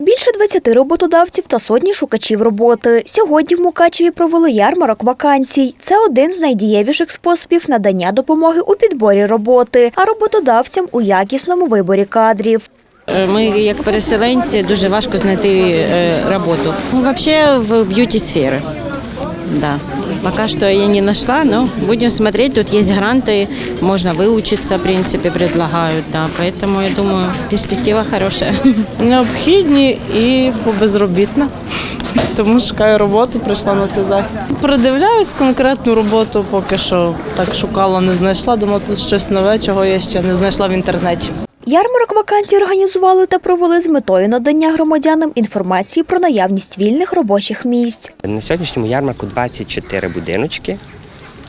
Більше 20 роботодавців та сотні шукачів роботи. Сьогодні в Мукачеві провели ярмарок вакансій. Це один з найдієвіших способів надання допомоги у підборі роботи, а роботодавцям у якісному виборі кадрів. Е, Ми, як переселенці, дуже важко знайти е, роботу. Взагалі в б'юті сфері. Да. Пока что я не нашла, но будем смотреть. Тут есть гранты, можно выучиться, в принципе, предлагают. Да. Поэтому, я думаю, перспектива хорошая. необхідні і безробітна. Тому шукаю роботу, прийшла на цей захід. Продивляюсь конкретну роботу, поки що так шукала, не знайшла. Думала, тут щось нове, чого я ще не знайшла в інтернеті. Ярмарок вакансій організували та провели з метою надання громадянам інформації про наявність вільних робочих місць. На сьогоднішньому ярмарку 24 будиночки.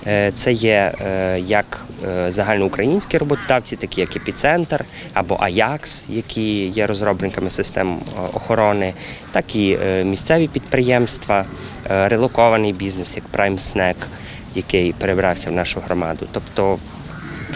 Е, Це є е, як е, загальноукраїнські роботодавці, такі як Епіцентр або Аякс, які є розробниками систем охорони, так і місцеві підприємства, релокований бізнес, як Prime Snack, який перебрався в нашу громаду. Тобто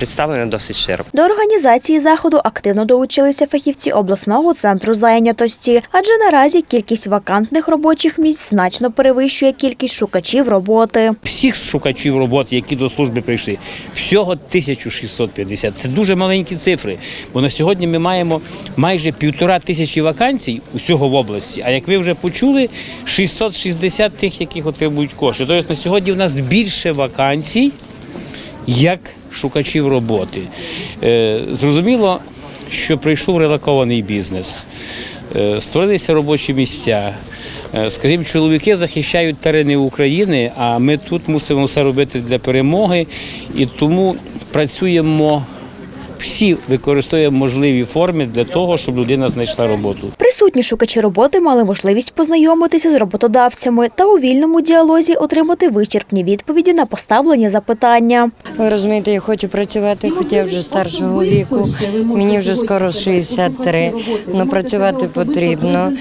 представлено досить широко. До організації заходу активно долучилися фахівці обласного центру зайнятості, адже наразі кількість вакантних робочих місць значно перевищує кількість шукачів роботи. всіх шукачів роботи, які до служби прийшли, всього 1650. Це дуже маленькі цифри. Бо на сьогодні ми маємо майже півтора тисячі вакансій усього в області. А як ви вже почули, 660 тих, яких отримують кошти. Тобто на сьогодні в нас більше вакансій, як шукачів роботи. Е, Зрозуміло, що прийшов релакований бізнес, Е, створилися робочі місця. Е, Скажімо, чоловіки захищають терени України, а ми тут мусимо все робити для перемоги, і тому працюємо всі, використовуємо можливі форми для того, щоб людина знайшла роботу. Присутні шукачі роботи мали можливість познайомитися з роботодавцями та у вільному діалозі отримати вичерпні відповіді на поставлені запитання. Ви розумієте, я хочу працювати, хоча я вже старшого віку. Мені вже скоро 63, але працювати потрібно.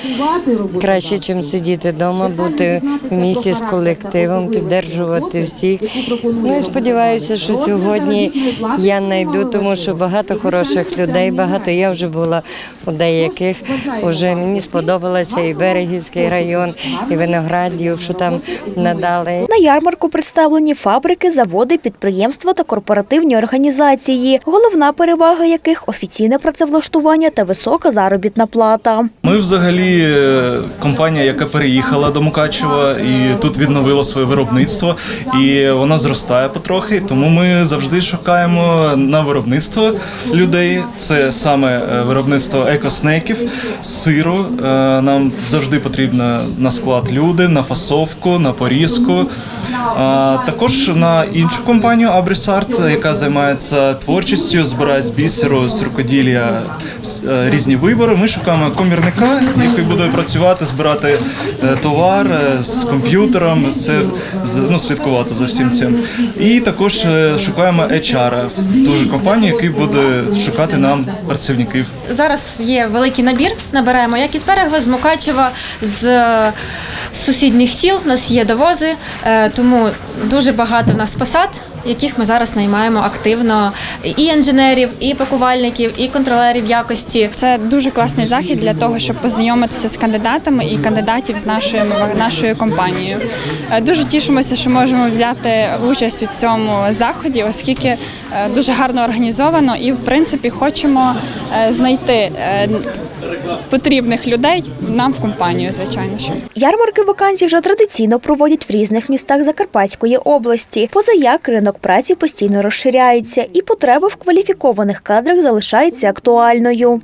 Краще, ніж сидіти вдома, бути в місті з колективом, підтримувати всіх. Ну і сподіваюся, що сьогодні я знайду, тому що багато хороших людей, багато я вже була у деяких. Уже мені сподобалося і Берегівський район, і Виноградів, що там надали. На ярмарку представлені фабрики, заводи, підприємства та корпоративні організації, головна перевага яких офіційне працевлаштування та висока заробітна плата. Ми взагалі е, компанія, яка переїхала до Мукачева і тут відновила своє виробництво, і воно зростає потрохи. Тому ми завжди шукаємо на виробництво людей. Це саме е, виробництво екоснеків, сиру. Е, Нам завжди потрібно на склад люди, на фасовку, на порізку. Також на іншу компанію Абрісарт, яка займається творчістю, збирає з бісеру, з рукоділля е, різні вибори. Ми шукаємо комірника, який буде працювати, збирати е, товар е, з комп'ютером, все, ну, слідкувати за всім цим. І також е, шукаємо HR ту ж компанію, який буде шукати нам працівників. Зараз є великий набір. Набираємо як із берега, з Мукачева, з е, сусідніх сіл. У нас є довози, е, тому дуже багато в нас посад, яких ми зараз наймаємо активно і інженерів, і пакувальників, і контролерів якості. Це дуже класний захід для того, щоб познайомитися з кандидатами і кандидатів з нашою нашою компанією. Е, Дуже тішимося, що можемо взяти участь у цьому заході, оскільки е, дуже гарно організовано, і в принципі хочемо е, знайти потрібних людей нам в компанію, звичайно. що. Ярмарки вакансій вже традиційно проводять в різних містах Закарпатської області. Позаяк ринок праці постійно розширяється, і потреба в кваліфікованих кадрах залишається актуальною.